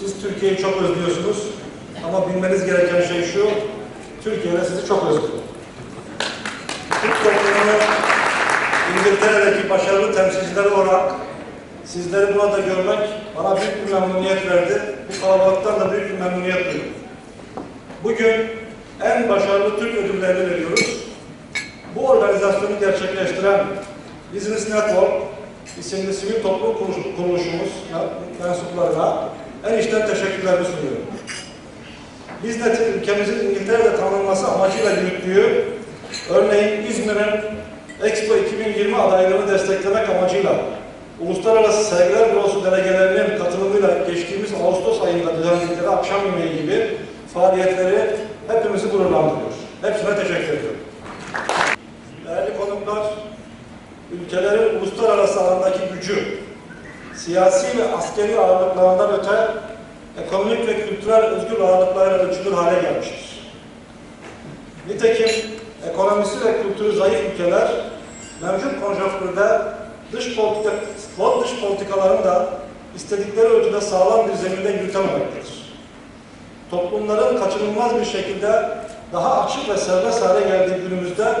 Siz Türkiye'yi çok özlüyorsunuz. Ama bilmeniz gereken şey şu, Türkiye'de sizi çok özlüyor. Türk toplumunu İngiltere'deki başarılı temsilcileri olarak sizleri burada görmek bana büyük bir memnuniyet verdi. Bu kalabalıktan da büyük bir memnuniyet duydum. Bugün en başarılı Türk ödüllerini veriyoruz. Bu organizasyonu gerçekleştiren Business Network isimli sivil toplum kuruluş- kuruluşumuz mensuplarına en içten teşekkürlerimi sunuyorum. Biznet ülkemizin İngiltere'de tanınması amacıyla yürüttüğü, örneğin İzmir'in Expo 2020 adaylığını desteklemek amacıyla Uluslararası Sergiler Bürosu delegelerinin katılımıyla geçtiğimiz Ağustos ayında düzenledikleri akşam yemeği gibi faaliyetleri hepimizi gururlandırıyor. Hepsine teşekkür ediyorum. Ülkelerin uluslararası alandaki gücü, siyasi ve askeri ağırlıklarından öte ekonomik ve kültürel özgür ağırlıklarla ölçülür hale gelmiştir. Nitekim ekonomisi ve kültürü zayıf ülkeler mevcut konjonktürde dış politika, dış politikalarını da istedikleri ölçüde sağlam bir zeminde yürütememektedir. Toplumların kaçınılmaz bir şekilde daha açık ve serbest hale geldiği günümüzde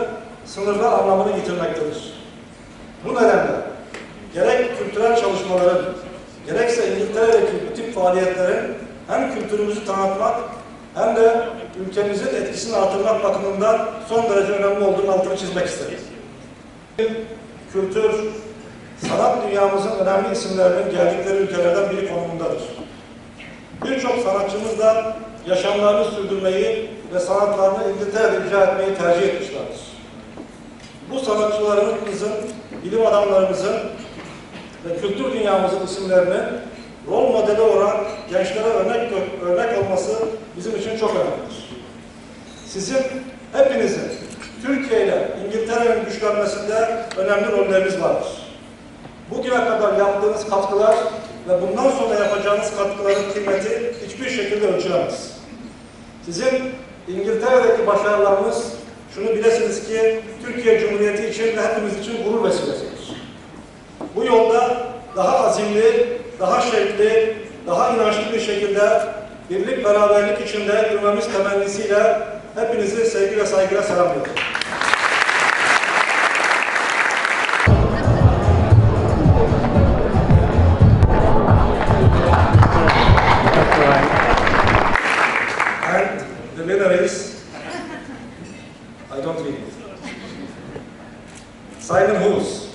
sınırlar anlamını yitirmektedir. Bu nedenle gerek kültürel çalışmaların, gerekse İngiltere'deki bu tip faaliyetlerin hem kültürümüzü tanıtmak hem de ülkemizin etkisini artırmak bakımından son derece önemli olduğunu altını çizmek isterim. Kültür, sanat dünyamızın önemli isimlerinin geldikleri ülkelerden biri konumundadır. Birçok sanatçımız da yaşamlarını sürdürmeyi ve sanatlarını İngiltere'de icra etmeyi tercih etmişlerdir. Bu sanatçılarımızın, bilim adamlarımızın ve kültür dünyamızın isimlerinin rol modeli olarak gençlere örnek, örnek olması bizim için çok önemlidir. Sizin hepinizin Türkiye ile İngiltere'nin güçlenmesinde önemli rolleriniz vardır. Bugüne kadar yaptığınız katkılar ve bundan sonra yapacağınız katkıların kıymeti hiçbir şekilde ölçülemez. Sizin İngiltere'deki başarılarınız şunu bilesiniz ki Türkiye Cumhuriyeti için ve hepimiz için gurur vesilesidir. Bu yolda daha azimli, daha şevkli, daha inançlı bir şekilde birlik beraberlik içinde yürümemiz temennisiyle hepinizi sevgi ve saygıyla selamlıyorum. And the winner I don't read it. Simon Hoos.